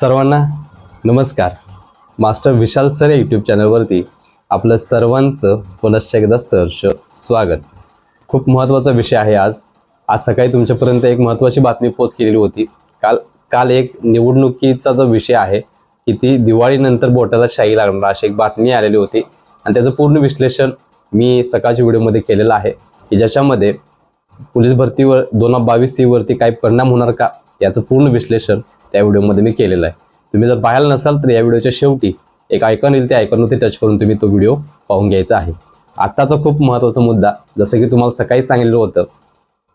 सर्वांना नमस्कार. Master Vishal sir या यूट्यूब चॅनलवरती आपलं सर्वांचं पुनश्च एकदा सहर्ष स्वागत. खूप महत्त्वाचा विषय आहे आज. आज सकाळी तुमच्यापर्यंत एक महत्त्वाची बातमी पोच केलेली होती. काल काल एक निवडणुकीचा जो विषय आहे की ती दिवाळीनंतर बोटाला शाही लागणार अशी एक बातमी आलेली होती. आणि त्याचं पूर्ण विश्लेषण मी सकाळच्या व्हिडिओमध्ये केलेलं आहे की ज्याच्यामध्ये पोलीस भरतीवर दोन हजार बावीस तीवरती काही परिणाम होणार का याचं पूर्ण विश्लेषण त्या व्हिडिओमध्ये मी केलेलं आहे. तुम्ही जर पाहायला नसाल तर या व्हिडिओच्या शेवटी एक आयकॉन येईल त्या आयकॉनवरती टच करून तुम्ही तो व्हिडिओ पाहून घ्यायचा आहे. आत्ताचा खूप महत्त्वाचा मुद्दा जसं की तुम्हाला सकाळी सांगितलं होतं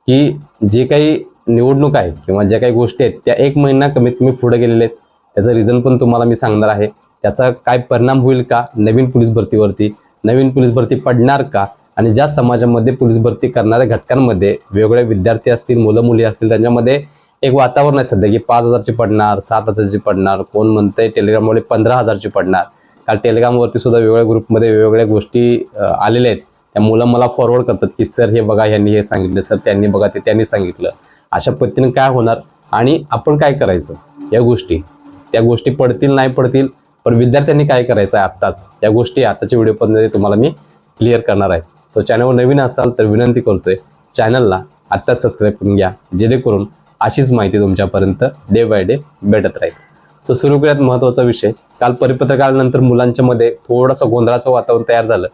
की जे काही निवडणूक आहे किंवा ज्या काही गोष्टी आहेत त्या एक महिना कमीत कमी पुढे गेलेले आहेत. त्याचं रिझन पण तुम्हाला मी सांगणार आहे. त्याचा काय परिणाम होईल का नवीन पोलीस भरतीवरती? नवीन पोलीस भरती पडणार का? आणि ज्या समाजामध्ये पोलीस भरती करणाऱ्या घटकांमध्ये वेगवेगळे विद्यार्थी असतील मुलं मुली असतील त्यांच्यामध्ये एक वातावरण आहे सध्या की पाच हजारची पडणार सात हजारची पडणार कोण म्हणतंय टेलिग्राममुळे पंधरा हजारची पडणार. काल टेलिग्रामवरती सुद्धा वेगवेगळ्या ग्रुपमध्ये वेगवेगळ्या गोष्टी आलेल्या आहेत. त्या मुलं मला फॉरवर्ड करतात की सर हे बघा यांनी हे सांगितलं. सर त्यांनी बघा ते त्यांनी सांगितलं. अशा पद्धतीने काय होणार? आणि आपण काय करायचं या गोष्टी? त्या गोष्टी पडतील नाही पडतील? पण विद्यार्थ्यांनी काय करायचं आहे आत्ताच? या गोष्टी आताच्या व्हिडिओपर्यंत तुम्हाला मी क्लिअर करणार आहे. सो चॅनलवर नवीन असाल तर विनंती करतोय चॅनलला आत्ताच सबस्क्राईब करून घ्या. जेणेकरून अशीच माहिती तुमच्यापर्यंत डे बाय डे भेटत राहील. सो सुरू करूयात महत्त्वाचा विषय. काल परिपत्रकानंतर मुलांच्यामध्ये मुलांच्या मध्ये थोडंसं गोंधळाचं वातावरण तयार झालं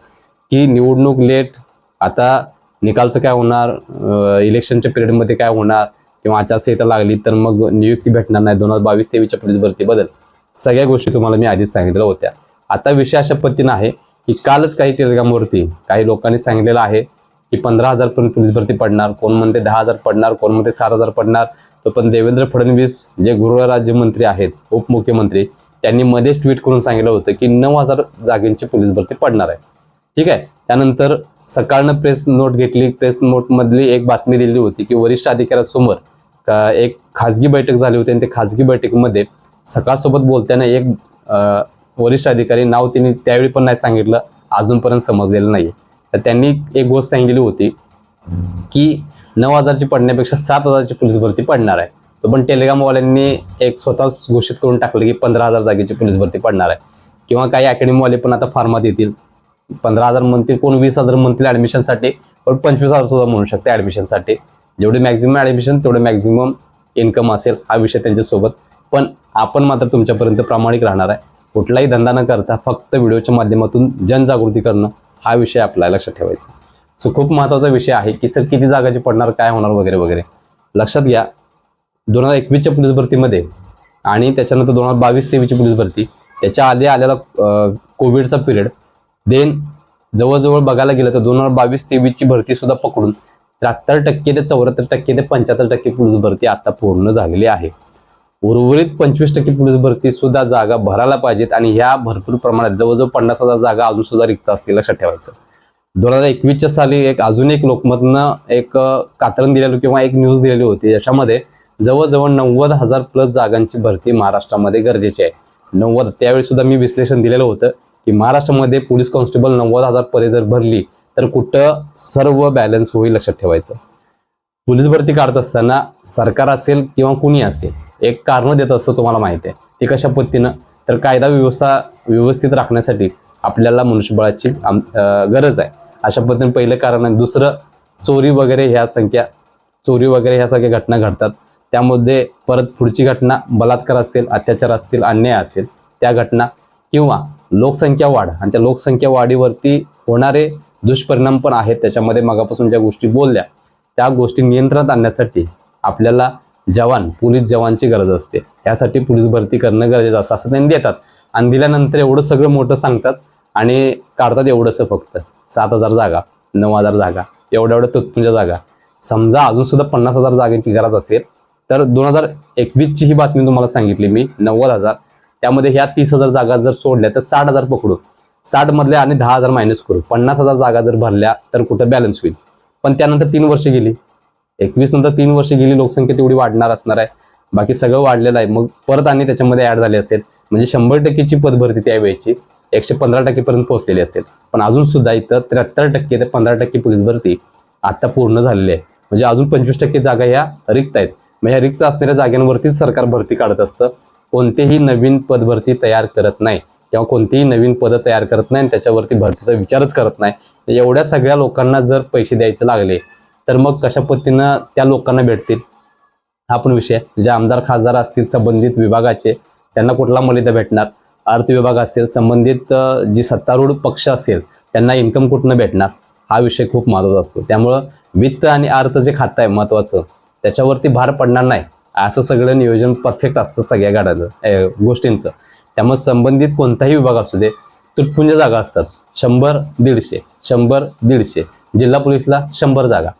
की निवडणूक लेट आता निकालचं काय होणार इलेक्शनच्या पिरियडमध्ये काय होणार किंवा आचारसंहिता लागली तर मग नियुक्ती भेटणार नाही दोन हजार बावीस तेवीसच्या पोलीस भरती बदल. सगळ्या गोष्टी तुम्हाला मी आधीच सांगितल्या होत्या. आता विषय अशा पद्धतीनं आहे की कालच काही टेलिग्रामवरती काही लोकांनी सांगितलेलं आहे की पंधरा हजार पर्यंत पोलीस भरती पडणार कोण म्हणते दहा हजार पडणार कोण म्हणते सात हजार पडणार तर पण देवेंद्र फडणवीस जे गृहराज्यमंत्री आहेत उपमुख्यमंत्री त्यांनी मध्येच ट्विट करून सांगितलं होतं की नऊ हजार जागेंची पोलीस भरती पडणार आहे. ठीक आहे? त्यानंतर सकाळनं प्रेस नोट घेतली प्रेस नोटमधली एक बातमी दिली होती की वरिष्ठ अधिकाऱ्यासमोर एक खाजगी बैठक झाली होती आणि त्या खाजगी बैठकीमध्ये सकाळसोबत बोलताना एक वरिष्ठ अधिकारी नाव त्यांनी त्यावेळी पण नाही सांगितलं अजूनपर्यंत समजलेलं नाही तर त्यांनी एक गोष्ट सांगितली होती की नऊ हजारची पडण्यापेक्षा सात हजारची पोलीस भरती पडणार आहे. तो पण टेलिग्रामवाल्यांनी एक स्वतःच घोषित करून टाकलं की पंधरा हजार जागेची पोलीस भरती पडणार आहे. किंवा काही अकॅडमीवाले पण आता फार्मात येतील. पंधरा हजार म्हणतील कोण वीस हजार म्हणतील ॲडमिशनसाठी पण पंचवीस हजार सुद्धा म्हणू शकते ॲडमिशनसाठी जेवढे मॅक्झिमम ॲडमिशन तेवढे मॅक्झिमम इन्कम असेल हा विषय त्यांच्यासोबत. पण आपण मात्र तुमच्यापर्यंत प्रामाणिक राहणार आहे. कुठलाही धंदा न करता फक्त व्हिडिओच्या माध्यमातून जनजागृती करणं हा विषय आपल्याला लक्षात ठेवायचा. सो खूप महत्त्वाचा विषय आहे की सर किती जागाची पडणार काय होणार वगैरे वगैरे. लक्षात घ्या दोन हजार एकवीसच्या पोलीस भरतीमध्ये आणि त्याच्यानंतर दोन हजार बावीस तेवीसची पोलीस भरती त्याच्या आधी आलेला कोविडचा पिरियड. देन जवळजवळ बघायला गेलं तर दोन हजार बावीस तेवीसची भरती सुद्धा पकडून त्र्याहत्तर टक्के ते चौऱ्याहत्तर टक्के ते पंच्याहत्तर टक्के पोलीस भरती आता पूर्ण झालेली आहे. उर्वरित पंचवीस टक्के पोलीस भरती सुद्धा जागा भरायला पाहिजेत आणि ह्या भरपूर प्रमाणात जवळजवळ पन्नास हजार जागा अजून सुद्धा रिक्त असतील लक्षात ठेवायचं. दोन हजार एकवीसच्या साली एक अजून एक लोकमतनं एक कातरण दिलेलं किंवा एक न्यूज दिलेली होती याच्यामध्ये जवळजवळ नव्वद हजार प्लस जागांची भरती महाराष्ट्रामध्ये गरजेची आहे. नव्वद त्यावेळी सुद्धा मी विश्लेषण दिलेलं होतं की महाराष्ट्रामध्ये पोलीस कॉन्स्टेबल नव्वद हजार पदे जर भरली तर कुठं सर्व बॅलन्स होईल लक्षात ठेवायचं. पोलीस भरती काढत असताना सरकार असेल किंवा कुणी असेल एक कारण देत असतं तुम्हाला माहिती आहे. ते कशा पद्धतीनं? तर कायदा व्यवस्था व्यवस्थित राखण्यासाठी आपल्याला मनुष्यबळाची आम- गरज आहे. अशा पद्धतीने पहिलं कारण आहे. दुसरं चोरी वगैरे ह्या संख्या चोरी वगैरे ह्या सगळ्या घटना घडतात. त्यामध्ये परत पुढची घटना बलात्कार असेल अत्याचार असतील अन्याय असेल त्या घटना किंवा लोकसंख्या वाढ आणि त्या लोकसंख्या वाढीवरती होणारे दुष्परिणाम पण आहेत. त्याच्यामध्ये मगापासून ज्या गोष्टी बोलल्या त्या गोष्टी नियंत्रणात आणण्यासाठी आपल्याला जवान पोलीस जवानची गरज असते. त्यासाठी पोलीस भरती करणं गरजेचं असतं असं त्यांनी देतात. आणि दिल्यानंतर एवढं सगळं मोठं सांगतात आणि काढतात एवढंसं फक्त. सात हजार जागा नऊ हजार जागा एवढ्या एवढ्या तुत्पुंच्या जागा. समजा अजून सुद्धा पन्नास हजार जागांची गरज असेल तर दोन हजार एकवीसची ही बातमी तुम्हाला सांगितली मी नव्वद हजार. त्यामध्ये ह्या तीस हजार जागा जर सोडल्या तर साठ हजार पकडू. साठ मधल्या आणि दहा हजार मायनस करू. पन्नास हजार जागा जर भरल्या तर कुठं बॅलन्स होईल? पण त्यानंतर तीन वर्ष गेली. एकवीस नंतर तीन वर्ष गेली लोकसंख्या तेवढी वाढणार असणार आहे. बाकी सगळं वाढलेलं आहे. मग परत आणि त्याच्यामध्ये ऍड झाले असेल म्हणजे शंभर टक्केची पदभरती त्यावेळेची एकशे पंधरा टक्केपर्यंत पोहोचलेली असेल. पण अजून सुद्धा इथं त्र्याहत्तर टक्के ते पंधरा टक्के पोलीस भरती आता पूर्ण झालेली आहे. म्हणजे अजून पंचवीस टक्के जागा ह्या रिक्त आहेत. मग ह्या रिक्त असणाऱ्या जागांवरतीच सरकार भरती काढत असतं. कोणतेही नवीन पदभरती तयार करत नाही. किंवा कोणतीही नवीन पदं तयार करत नाही आणि त्याच्यावरती भरतीचा विचारच करत नाही. म्हणजे एवढ्या सगळ्या लोकांना जर पैसे द्यायचे लागले तर मग कशा पद्धतीनं त्या लोकांना भेटतील? हा पण विषय जे आमदार खासदार असतील संबंधित विभागाचे त्यांना कुठला मर्यादा भेटणार? अर्थ विभाग असेल संबंधित जी सत्तारूढ पक्ष असेल त्यांना इन्कम कुठनं भेटणार? हा विषय खूप महत्त्वाचा असतो. त्यामुळं वित्त आणि अर्थ जे खातं आहे महत्वाचं त्याच्यावरती भार पडणार नाही. असं सगळं नियोजन परफेक्ट असतं सगळ्या गाड्याचं गोष्टींचं. त्यामुळे संबंधित कोणताही विभाग असू दे तुटपुंज जागा असतात. शंभर दीडशे शंभर दीडशे. जिल्हा पोलीसला शंभर जागा.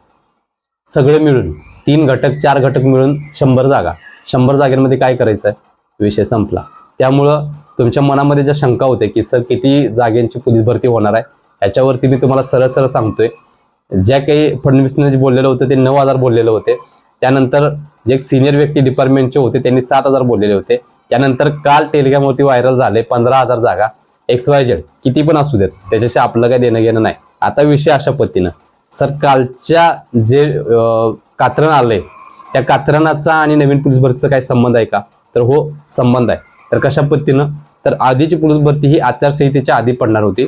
सगळे मिळून तीन घटक चार घटक मिळून शंभर जागा. शंभर जागेमध्ये काय करायचं आहे विषय संपला. त्यामुळं तुमच्या मनामध्ये ज्या शंका होते की सर किती जागेंची पोलीस भरती होणार आहे? याच्यावरती मी तुम्हाला सरळ सरळ सांगतोय. ज्या काही फडणवीसने जे बोललेलं होतं ते नऊ हजार बोललेले होते. त्यानंतर जे सिनियर व्यक्ती डिपार्टमेंटचे होते त्यांनी सात हजार बोललेले होते. त्यानंतर काल टेलिग्रामवरती व्हायरल झाले पंधरा हजार जागा. एक्स वाय झेड किती पण असू देत त्याच्याशी आपलं काही देणं घेणं नाही. आता विषय अशा पद्धतीनं सर कालच्या जे कात्रण आले त्या कात्रणाचा आणि नवीन पोलीस भरतीचा काही संबंध आहे का? तर हो संबंध आहे. तर कशा पद्धतीनं? तर आधीची पोलीस भरती ही आचारसंहितेच्या आधी पडणार होती.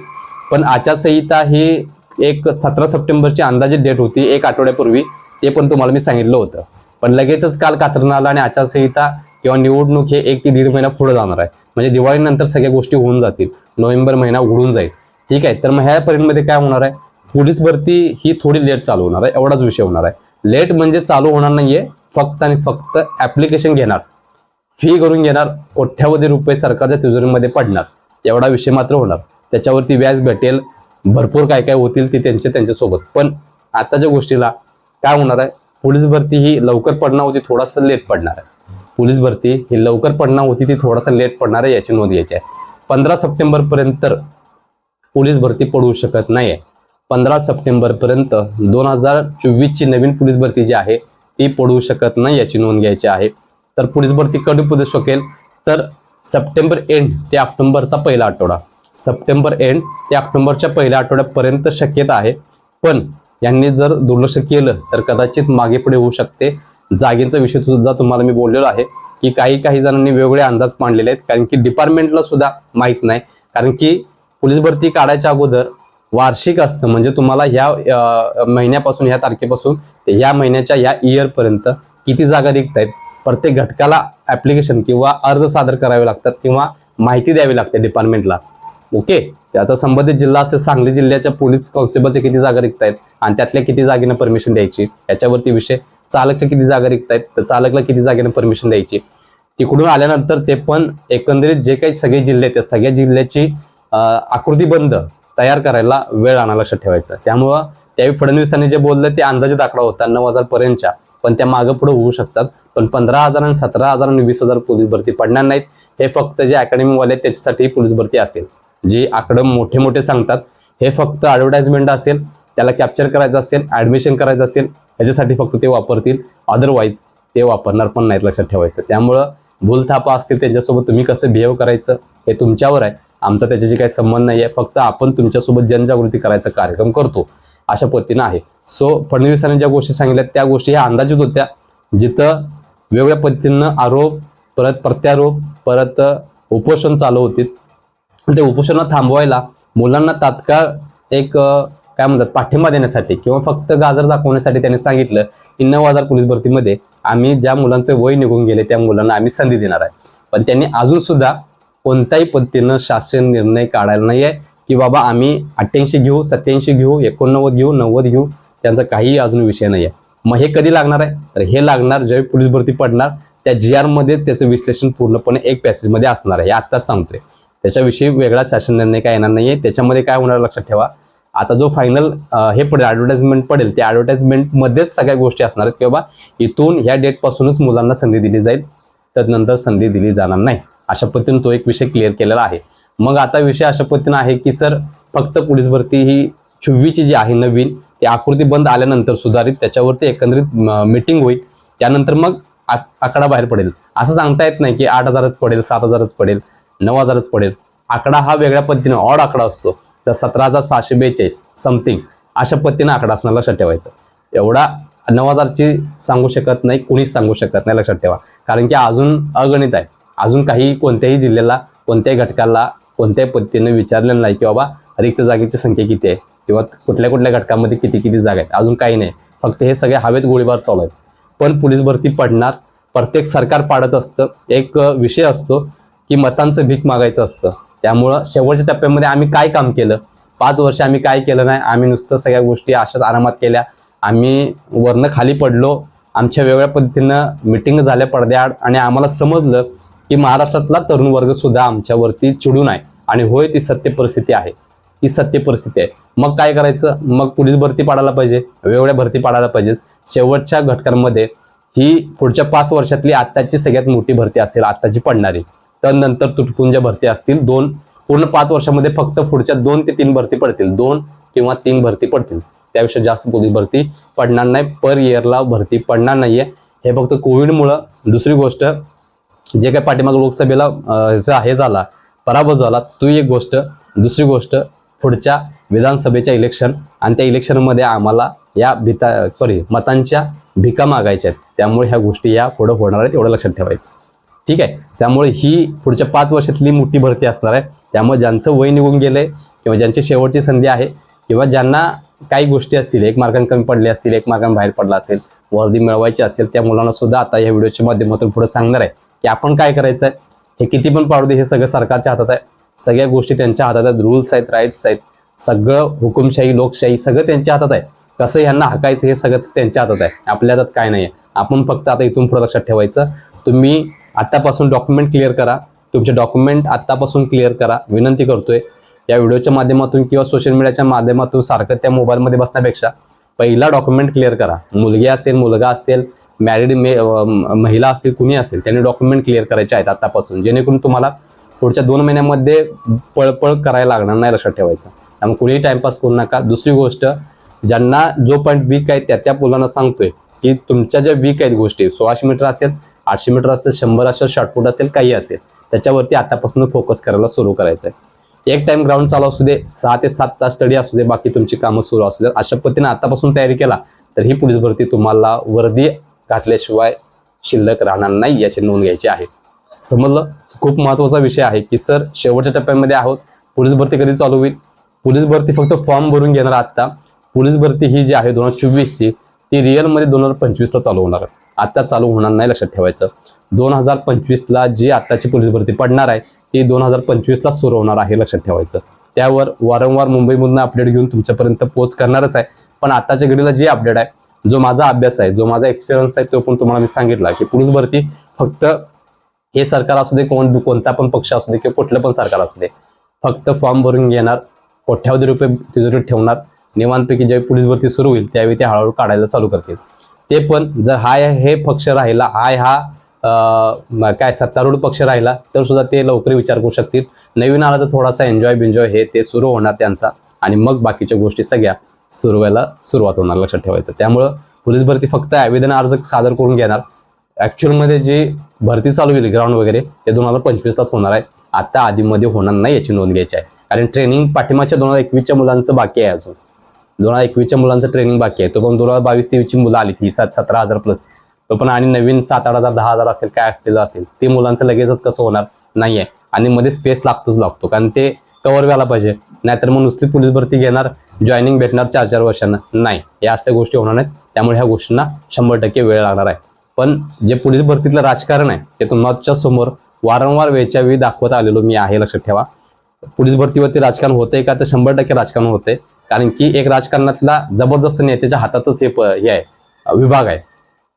पण आचारसंहिता ही एक सतरा सप्टेंबरची अंदाजे डेट होती एक आठवड्यापूर्वी. ते पण तुम्हाला मी सांगितलं होतं. पण लगेचच काल कात्रण आलं आणि आचारसंहिता किंवा निवडणूक हे एक ते दीड महिना पुढे जाणार आहे. म्हणजे दिवाळीनंतर सगळ्या गोष्टी होऊन जातील. नोव्हेंबर महिना उघडून जाईल. ठीक आहे? तर मग ह्या परिणमध्ये काय होणार आहे? पोलीस भरती ही थोडी लेट चालू होणार आहे. एवढाच विषय होणार आहे. लेट म्हणजे चालू होणार नाहीये. फक्त आणि फक्त ऍप्लिकेशन घेणार. फी करून घेणार. कोट्यावधी रुपये सरकारच्या तिजोरीमध्ये पडणार. एवढा विषय मात्र होणार. त्याच्यावरती व्याज भेटेल. भरपूर काय काय होतील ते त्यांचे त्यांच्यासोबत. पण आताच्या गोष्टीला काय होणार आहे? पोलीस भरती ही लवकर पडणार होती. थोडासा लेट पडणार आहे. पोलीस भरती ही लवकर पडणार होती ती थोडासा लेट पडणार आहे याची नोंद घ्यायची आहे. पंधरा सप्टेंबरपर्यंत पोलीस भरती पडू शकत नाहीये पंधरा सप्टेंबरपर्यंत दोन हजार चोवीसची नवीन पोलीस भरती जी आहे ती पडू शकत नाही याची नोंद घ्यायची आहे. तर पोलीस भरती कधी पडू शकेल? तर सप्टेंबर एंड ते ऑक्टोबरचा पहिला आठवडा. सप्टेंबर एंड ते ऑक्टोबरच्या पहिल्या आठवड्यापर्यंत शक्यता आहे. पण यांनी जर दुर्लक्ष केलं तर कदाचित मागे पुढे होऊ शकते. जागेचा विषय सुद्धा तुम्हाला मी बोललेलो आहे की काही काही जणांनी वेगवेगळे अंदाज मांडलेले आहेत कारण की डिपार्टमेंटला सुद्धा माहीत नाही. कारण की पोलीस भरती काढायच्या अगोदर वार्षिक असतं. म्हणजे तुम्हाला ह्या महिन्यापासून ह्या तारखेपासून ते ह्या महिन्याच्या ह्या इयर पर्यंत किती जागा निघत आहेत प्रत्येक घटकाला ऍप्लिकेशन किंवा अर्ज सादर करावे लागतात किंवा माहिती द्यावी लागते डिपार्टमेंटला ओके त्याचा संबंधित जिल्हा असेल सांगली जिल्ह्याच्या पोलीस कॉन्स्टेबलचे किती जागा रिक्त आहेत आणि त्यातल्या किती जागेनं परमिशन द्यायची? याच्यावरती विषय चालकच्या किती जागा रिक्त आहेत तर चालकला किती जागेनं परमिशन द्यायची? तिकडून आल्यानंतर ते पण एकंदरीत जे काही सगळे जिल्हे आहेत त्या सगळ्या जिल्ह्याची अं, आकृतीबंध तयार करायला वेळ आणा लक्षात ठेवायचं. त्यामुळं त्यावेळी फडणवीसांनी जे बोललं ते अंदाजित आकडा होता नऊ हजार पर्यंतच्या पण त्या मागं पुढे होऊ शकतात. पण पंधरा हजार आणि सतरा हजार आणि वीस हजार पोलीस भरती पडणार नाहीत. हे फक्त जे अकॅडमीवाले आहेत त्याच्यासाठी पोलीस भरती असेल. जे आकडे मोठे मोठे सांगतात हे फक्त ॲडव्हर्टाइजमेंट असेल त्याला कॅप्चर करायचं असेल ऍडमिशन करायचं असेल ह्याच्यासाठी फक्त ते वापरतील. अदरवाईज ते वापरणार पण नाहीत लक्षात ठेवायचं. त्यामुळं भूलथापा असतील त्यांच्यासोबत तुम्ही कसं बिहेव करायचं हे तुमच्यावर आहे. आमचा त्याच्याशी काही संबंध नाही आहे फक्त आपण तुमच्यासोबत जनजागृती करायचा कार्यक्रम करतो. अशा पद्धतीनं आहे. सो फडणवीसांनी ज्या गोष्टी सांगितल्या त्या गोष्टी ह्या अंदाजित होत्या. जिथं वेगवेगळ्या पद्धतीनं आरोप परत प्रत्यारोप परत उपोषण चालू होती. ते उपोषण थांबवायला मुलांना तात्काळ एक काय म्हणतात पाठिंबा देण्यासाठी किंवा फक्त गाजर दाखवण्यासाठी त्यांनी सांगितलं की नऊ हजार पोलीस भरतीमध्ये आम्ही ज्या मुलांचं वय निघून गेले त्या मुलांना आम्ही संधी देणार आहे. पण त्यांनी अजून सुद्धा कोणत्याही पद्धतीनं शासन निर्णय काढायला नाही आहे की बाबा आम्ही अठ्ठ्याऐंशी घेऊ सत्याऐंशी घेऊ एकोणनव्वद घेऊ नव्वद घेऊ त्यांचा काहीही अजून विषय नाही आहे मग हे कधी लागणार आहे? तर हे लागणार ज्यावेळी पोलीस भरती पडणार त्या जी आरमध्ये त्याचं विश्लेषण पूर्णपणे एक पॅसेजमध्ये असणार आहे. हे आत्ताच सांगतोय. त्याच्याविषयी वेगळा शासन निर्णय काय येणार नाही आहे त्याच्यामध्ये काय होणार लक्षात ठेवा. आता जो फायनल हे पडेल ऍडव्हर्टाइजमेंट पडेल त्या ऍडव्हर्टाइजमेंट मध्येच सगळ्या गोष्टी असणार आहेत की बाबा इथून ह्या डेट पासूनच मुलांना संधी दिली जाईल तदनंतर संधी दिली जाणार नाही. अशा पद्धतीने तो एक विषय क्लिअर केलेला आहे. मग आता विषय अशा पद्धतीनं आहे की सर फक्त पोलीस भरती ही छुवीची जी आहे नवीन ती आकृती बंद आल्यानंतर सुधारित त्याच्यावरती एकंदरीत मीटिंग होईल. त्यानंतर मग आकडा बाहेर पडेल. असं सांगता येत नाही की आठ हजारच पडेल सात हजारच पडेल नऊ हजारच पडेल. आकडा हा वेगळ्या पद्धतीने ऑड आकडा असतो. तर सतरा हजार सहाशे बेचाळीस समथिंग अशा पद्धतीनं आकडा असणार लक्षात ठेवायचं. एवढा नऊ हजारची सांगू शकत नाही कुणीच सांगू शकत नाही लक्षात ठेवा. कारण की अजून अगणित आहे. अजून काही कोणत्याही जिल्ह्याला कोणत्याही घटकाला कोणत्याही पद्धतीने विचारलेलं नाही की बाबा रिक्त जागेची संख्या किती आहे? किंवा कुठल्या कुठल्या घटकामध्ये किती किती जागा आहेत? अजून काही नाही. फक्त हे सगळे हवेत गोळीबार चालू आहेत. पण पोलीस भरती पडणार. प्रत्येक सरकार पाडत असतं. एक विषय असतो की मतांचं भीक मागायचं असतं. त्यामुळं शेवटच्या टप्प्यामध्ये आम्ही काय काम केलं? पाच वर्ष आम्ही काय केलं नाही? आम्ही नुसतं सगळ्या गोष्टी अशाच आरामात केल्या. आम्ही वरनं खाली पडलो. आमच्या वेगळ्या पद्धतीनं मिटिंग झाल्या पडद्याआड. आणि आम्हाला समजलं की महाराष्ट्रातला तरुण वर्ग सुद्धा आमच्यावरती चिडून आहे. आणि होय ती सत्य परिस्थिती आहे. ती सत्य परिस्थिती आहे. मग काय करायचं? मग पोलीस भरती पाडायला पाहिजे. वेगवेगळ्या भरती पाडायला पाहिजे. शेवटच्या घटकांमध्ये ही पुढच्या पाच वर्षातली आत्ताची सगळ्यात मोठी भरती असेल आत्ताची पडणारी. तर नंतर भरती असतील. दोन पूर्ण पाच वर्षामध्ये फक्त पुढच्या दोन ते तीन भरती पडतील. दोन किंवा तीन भरती पडतील. त्यापेक्षा जास्त पोलीस भरती पडणार नाही. पर इयरला भरती पडणार नाहीये. हे फक्त कोविडमुळं. दुसरी गोष्ट जे काही पाठीमाग लोकसभेला हे झाला पराभव झाला तू एक गोष्ट. दुसरी गोष्ट पुढच्या विधानसभेच्या इलेक्शन आणि त्या इलेक्शनमध्ये आम्हाला या भिता सॉरी मतांच्या भिका मागायच्या आहेत. त्यामुळे ह्या गोष्टी या पुढं होणार आहेत एवढं लक्षात ठेवायचं. ठीक आहे? त्यामुळे ही पुढच्या पाच वर्षातली मोठी भरती असणार आहे. त्यामुळे ज्यांचं वय निघून गेलं आहे किंवा ज्यांची शेवटची संधी आहे किंवा ज्यांना काही गोष्टी असतील एक मार्कांनी कमी पडले असतील एक मार्कांनी बाहेर पडला असेल वर्दी मिळवायची असेल त्या मुलांना सुद्धा आता या व्हिडिओच्या माध्यमातून पुढे सांगणार आहे की आपण काय करायचं आहे हे किती पण पाडू दे हे सगळं सरकारच्या हातात आहे. सगळ्या गोष्टी त्यांच्या हातात आहेत रूल्स आहेत राईट्स आहेत. सगळं हुकुमशाही लोकशाही सगळं त्यांच्या हातात आहे. कसं ह्यांना हाकायचं हे सगळं त्यांच्या हातात आहे. आपल्या हातात काय नाही आहे आपण फक्त आता इथून पुढे लक्षात ठेवायचं तुम्ही आत्तापासून डॉक्युमेंट क्लिअर करा. तुमचे डॉक्युमेंट आत्तापासून क्लिअर करा. विनंती करतोय या व्हिडिओच्या माध्यमातून किंवा सोशल मीडियाच्या माध्यमातून सारखं त्या मोबाईलमध्ये बसण्यापेक्षा पहिला डॉक्युमेंट क्लिअर करा. मुलगी असेल मुलगा असेल मॅरिड मे महिला असतील कुणी असेल त्यांनी डॉक्युमेंट क्लिअर करायचे आहेत आतापासून जेणेकरून तुम्हाला पुढच्या दोन महिन्यामध्ये पळपळ करायला लागणार नाही लक्षात ठेवायचं. त्यामुळे कुणीही टाइमपास करू नका. दुसरी गोष्ट ज्यांना जो पॉईंट वीक आहे त्या त्या मुलांना सांगतोय की तुमच्या ज्या वीक आहेत गोष्टी सोळाशे मीटर असेल आठशे मीटर असेल शंभर असेल शॉर्टपुट असेल काही असेल. त्याच्यावरती आतापासून फोकस करायला सुरू करायचं आहे एक टाइम ग्राउंड चालू असू दे सहा ते सात तास स्टडी असू दे बाकी तुमची कामं सुरू असू दे. अशा पद्धतीने आतापासून तयारी केला तर ही पोलीस भरती तुम्हाला वर्दी घातल्याशिवाय शिल्लक राहणार नाही याची नोंद घ्यायची आहे. समजलं? खूप महत्त्वाचा विषय आहे की सर शेवटच्या टप्प्यामध्ये आहोत. पोलीस भरती कधी चालू होईल? पोलीस भरती फक्त फॉर्म भरून घेणार आता पोलीस भरती ही जी आहे दोन हजार चोवीसची ती रिअलमध्ये दोन हजार पंचवीसला चालू होणार आहे. आता चालू होणार नाही लक्षात ठेवायचं. दोन हजार पंचवीसला जी आत्ताची पोलीस भरती पडणार आहे ती दोन हजार पंचवीसला सुरू होणार आहे लक्षात ठेवायचं. त्यावर वारंवार मुंबईमधून अपडेट घेऊन तुमच्यापर्यंत पोच करणारच आहे. पण आताच्या घडीला जे अपडेट आहे जो माझा अभ्यास आहे जो माझा एक्सपिरियन्स आहे तो पण तुम्हाला मी सांगितला की पोलीस भरती फक्त हे सरकार असू दे कोण कोणता पण पक्ष असू दे किंवा कुठलं पण सरकार असू दे फक्त फॉर्म भरून घेणार कोट्यावधी रुपये तिजोरीत ठेवणार निवांतपैकी ज्यावेळी पोलीस भरती सुरू होईल त्यावेळी ते हळूहळू काढायला चालू करतील. ते पण जर हाय हे पक्ष राहिला हाय हा काय सत्तारूढ पक्ष राहिला तर सुद्धा ते लवकर विचार करू शकतील. नवीन आला तर थोडासा एन्जॉय बिन्जॉय हे ते सुरू होणार त्यांचा. आणि मग बाकीच्या गोष्टी सगळ्या सुरू व्हायला सुरुवात होणार लक्षात ठेवायचं. त्यामुळं पोलीस भरती फक्त आवेदन अर्ज सादर करून घेणार. ॲक्च्युअलमध्ये जी भरती चालू होईल ग्राउंड वगैरे ते दोन हजार तास होणार आहे. आता आधीमध्ये होणार नाही याची नोंद घ्यायची आहे. कारण ट्रेनिंग पाठिंबाच्या दोन हजार एकवीसच्या मुलांचं बाकी आहे अजून. दोन हजार एकवीसच्या मुलांचं ट्रेनिंग बाकी आहे. तो पण दोन हजार बावीस तेवीसची मुलं आली ही सात सतरा हजार प्लस तो पण आणि नवीन सात आठ हजार दहा हजार असेल काय असतील असेल ते मुलांचं लगेचच कसं होणार? नाही आहे आणि मध्ये स्पेस लागतोच लागतो. कारण ते कव्हर व्हायला पाहिजे. नाहीतर मग नुसती पोलीस भरती घेणार जॉईनिंग भेटणार चार चार वर्षांना. नाही. या असल्या गोष्टी होणार नाहीत. त्यामुळे ह्या गोष्टींना शंभर टक्के वेळ लागणार आहे. पण जे पोलीस भरतीतलं राजकारण आहे ते तुमच्यासमोर वारंवार वेळच्या वेळी दाखवत आलेलो मी आहे. लक्षात ठेवा. पोलीस भरतीवरती राजकारण होतंय का? तर शंभर टक्के राजकारण होतंय. कारण की एक राजकारणातला जबरदस्त नेत्याच्या हातातच हे हे आहे विभाग आहे.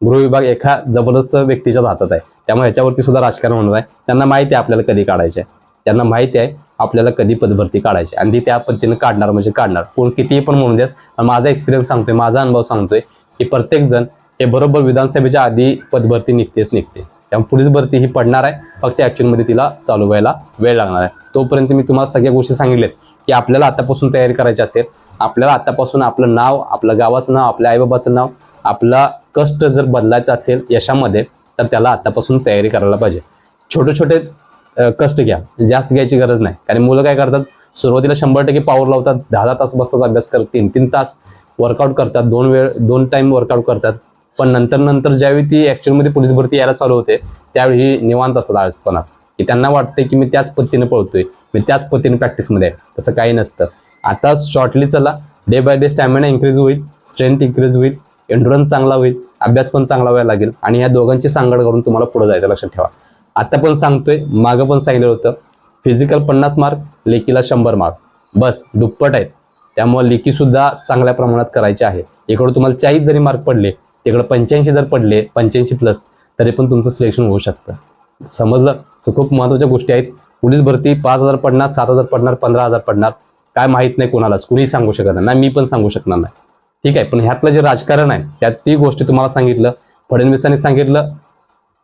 गृह विभाग एका जबरदस्त व्यक्तीच्याच हातात आहे. त्यामुळे ह्याच्यावरती सुद्धा राजकारण होणार आहे. त्यांना माहिती आहे आपल्याला कधी काढायचे आहे. त्यांना माहिती आहे आपल्याला कधी पदभरती काढायची आणि ती त्या पद्धतीने काढणार म्हणजे काढणार. कोण कितीही पण म्हणून देत माझा एक्सपिरियन्स सांगतोय माझा अनुभव सांगतोय की प्रत्येक जण हे बरोबर विधानसभेच्या आधी पदभरती निघतेच निघते. त्यामुळे पोलीस भरती ही पडणार आहे. फक्त ॲक्च्युअलमध्ये तिला चालू व्हायला वेळ लागणार आहे. तोपर्यंत मी तुम्हाला सगळ्या गोष्टी सांगितल्यात की आपल्याला आतापासून तयारी करायची असेल आपल्याला आतापासून आपलं नाव आपलं गावाचं नाव आपल्या आईबाबाचं नाव आपला कष्ट जर बदलायचं असेल यशामध्ये तर त्याला आतापासून तयारी करायला पाहिजे. छोटे छोटे कष्ट घ्या. जास्त घ्यायची गरज नाही. कारण मुलं काय करतात? सुरुवातीला शंभर टक्के पावर लावतात. दहा दहा तास बसतात अभ्यास करतात तीन तीन तास वर्कआउट करतात. दोन वेळ दोन टाईम वर्कआउट करतात. पण नंतर नंतर ज्यावेळी ती ॲक्च्युअलमध्ये पोलीस भरती यायला चालू होते त्यावेळी ही निवांत असतात आळसपणा. की त्यांना वाटतं की मी त्याच पद्धतीने पळतोय मी त्याच पद्धतीने प्रॅक्टिसमध्ये आहे. तसं काही नसतं. आता शॉर्टली चला. Day by day stamina increase होईल स्ट्रेंथ इन्क्रीज होईल एन्ड्युरन्स चांगला होईल अभ्यास पण चांगला व्हायला लागेल आणि या दोघांची सांगड करून तुम्हाला पुढे जायचं लक्षात ठेवा. आता पण सांगतोय मागं पण सांगितलं होतं फिजिकल पन्नास मार्क लेकीला शंभर मार्क बस दुप्पट आहेत. त्यामुळे लेकीसुद्धा चांगल्या प्रमाणात करायचे आहे. इकडं तुम्हाला चाळीस जरी मार्क पडले तिकडं पंच्याऐंशी जर पडले पंच्याऐंशी प्लस तरी पण तुमचं सिलेक्शन होऊ शकतं. समजलं? सो खूप महत्त्वाच्या गोष्टी आहेत. पोलीस भरती पाच हजार पडणार सात हजार पडणार पंधरा हजार पडणार. काय माहीत नाही कोणालाच कुणीही सांगू शकत नाही. मी पण सांगू शकणार नाही. ठीक आहे पण ह्यातलं जे राजकारण आहे त्यात ती गोष्टी तुम्हाला सांगितलं फडणवीसांनी सांगितलं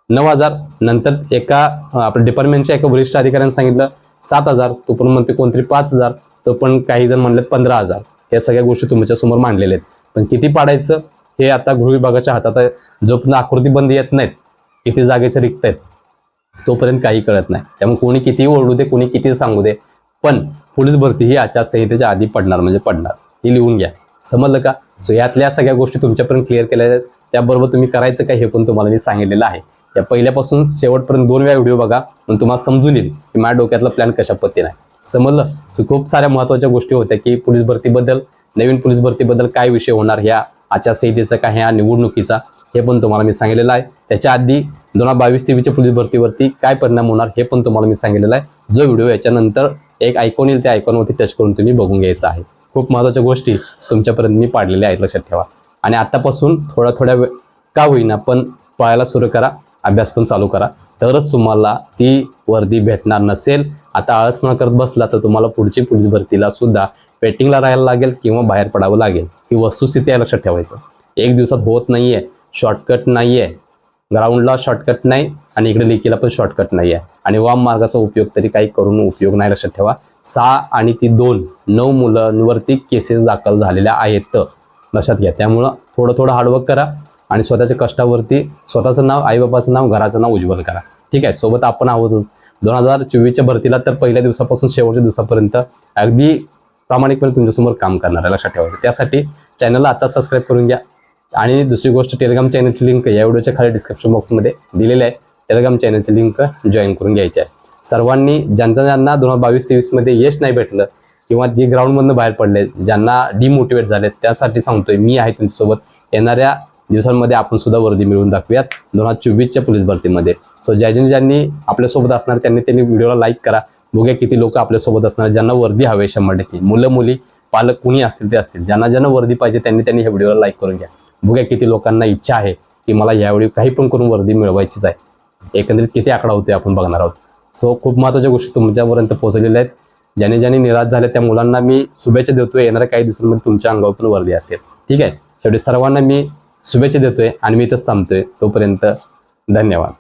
नऊ हजार नंतर एका आपल्या डिपार्टमेंटच्या एका वरिष्ठ अधिकाऱ्याने सांगितलं सात हजार तो पण म्हणते कोणतरी पाच हजार तो पण काही जण म्हणले पंधरा हजार. या सगळ्या गोष्टी तुमच्यासमोर मांडलेल्या आहेत. पण किती पाडायचं हे आता गृह विभागाच्या हातात आहे. जोपर्यंत आकृतीबंद येत नाहीत किती जागेचे रिक्त आहेत तोपर्यंत काही कळत नाही. त्यामुळे कोणी कितीही ओरडू दे कोणी किती सांगू दे पण पोलीस भरती ही आचारसंहितेच्या आधी पडणार म्हणजे पडणार. ही लिहून घ्या. समजलं का? सो यातल्या सगळ्या गोष्टी तुमच्यापर्यंत क्लिअर केल्या आहेत. त्याबरोबर तुम्ही करायचं काय हे पण तुम्हाला मी सांगितलेलं आहे. या पहिल्यापासून शेवटपर्यंत दोन वेळा व्हिडिओ बघा पण तुम्हाला समजून येईल की माझ्या डोक्यातला प्लॅन कशा पद्धतीने आहे. समजलं? सो खूप साऱ्या महत्त्वाच्या गोष्टी होत्या की पोलीस भरतीबद्दल नवीन पोलीस भरतीबद्दल काय विषय होणार ह्या आचारसंहितेचा काय ह्या निवडणुकीचा हे पण तुम्हाला मी सांगितलेलं आहे. त्याच्या आधी दोन हजार बावीस तेवीसच्या पोलीस भरतीवरती काय परिणाम होणार हे पण तुम्हाला मी सांगितलेलं आहे. जो व्हिडिओ याच्यानंतर एक आयकॉन येईल त्या आयकॉनवरती टच करून तुम्ही बघून घ्यायचं आहे. खूप महत्त्वाच्या गोष्टी तुमच्यापर्यंत मी पाडलेल्या आहेत लक्षात ठेवा. आणि आतापासून थोड्या थोड्या वेळ का होईना पण पळायला सुरू करा अभ्यास पण चालू करा. तरच तुम्हाला ती वर्दी भेटणार नसेल. आता आळसपणा करत बसला तर तुम्हाला पुढची पुढची भरतीला सुद्धा वेटिंगला राहायला लागेल किंवा बाहेर पडावं लागेल. ही वस्तुस्थिती आहे लक्षात ठेवायचं. एक दिवसात होत नाही आहे शॉर्टकट नाही आहे ग्राउंडला शॉर्टकट नाही आणि इकडे लेकीला पण शॉर्टकट नाही आहे आणि वाम मार्गाचा उपयोग तरी काही करून उपयोग नाही लक्षात ठेवा. सहा आणि ती दोन नऊ मुलांवरती केसेस दाखल झालेल्या आहेत. लक्षात घ्या. त्यामुळं थोडं थोडं हार्डवर्क करा आणि स्वतःच्या कष्टावरती स्वतःचं नाव आईबापाचं नाव घराचं नाव उज्ज्वल करा. ठीक आहे? सोबत आपण आहोतच दोन हजार चोवीसच्या भरतीला तर पहिल्या दिवसापासून शेवटच्या दिवसापर्यंत अगदी प्रामाणिकपणे तुमच्यासमोर काम करणार आहे. लक्षात ठेवायचं. त्यासाठी चॅनलला आता सबस्क्राईब करून घ्या. आणि दुसरी गोष्ट टेलिग्राम चॅनलची लिंक या व्हिडिओच्या खाली डिस्क्रिप्शन बॉक्समध्ये दिलेली आहे. टेलिग्राम चॅनलची लिंक जॉईन करून घ्यायची आहे. सर्वांनी ज्यांचा ज्यांना दोन हजार बावीस तेवीसमध्ये यश नाही भेटलं किंवा जे ग्राउंडमधनं बाहेर पडले ज्यांना डिमोटिवेट झाले त्यासाठी सांगतोय मी आहे तुमच्यासोबत येणाऱ्या दिवसांमध्ये आपण सुद्धा वर्दी मिळवून दाखवूयात दोन हजार चोवीसच्या पोलीस भरतीमध्ये. सो ज्या ज्यांनी ज्यांनी आपल्यासोबत असणार त्यांनी त्यांनी व्हिडिओला लाईक करा. बघूया किती लोक आपल्यासोबत असणार ज्यांना वर्दी हवे शंभर टक्के. मुलं मुली पालक कुणी असतील ते असतील. ज्यांना ज्यांना वर्दी पाहिजे त्यांनी त्यांनी ह्या व्हिडिओला लाईक करून घ्या. बघूया किती लोकांना इच्छा आहे की मला यावेळी काही पण करून वर्दी मिळवायचीच आहे. एकंदरीत किती आकडा होते आपण बघणार आहोत. सो खूप महत्त्वाच्या गोष्टी तुमच्यापर्यंत पोहोचलेल्या आहेत. ज्याने ज्याने निराश झाले त्या मुलांना मी शुभेच्छा देतोय. येणाऱ्या काही दिवसांमध्ये तुमच्या अंगावर पण वर्दी असेल. ठीक आहे? शेवटी सर्वांना मी शुभेच्छा देतोय आणि मी इथंच थांबतोय. तोपर्यंत धन्यवाद.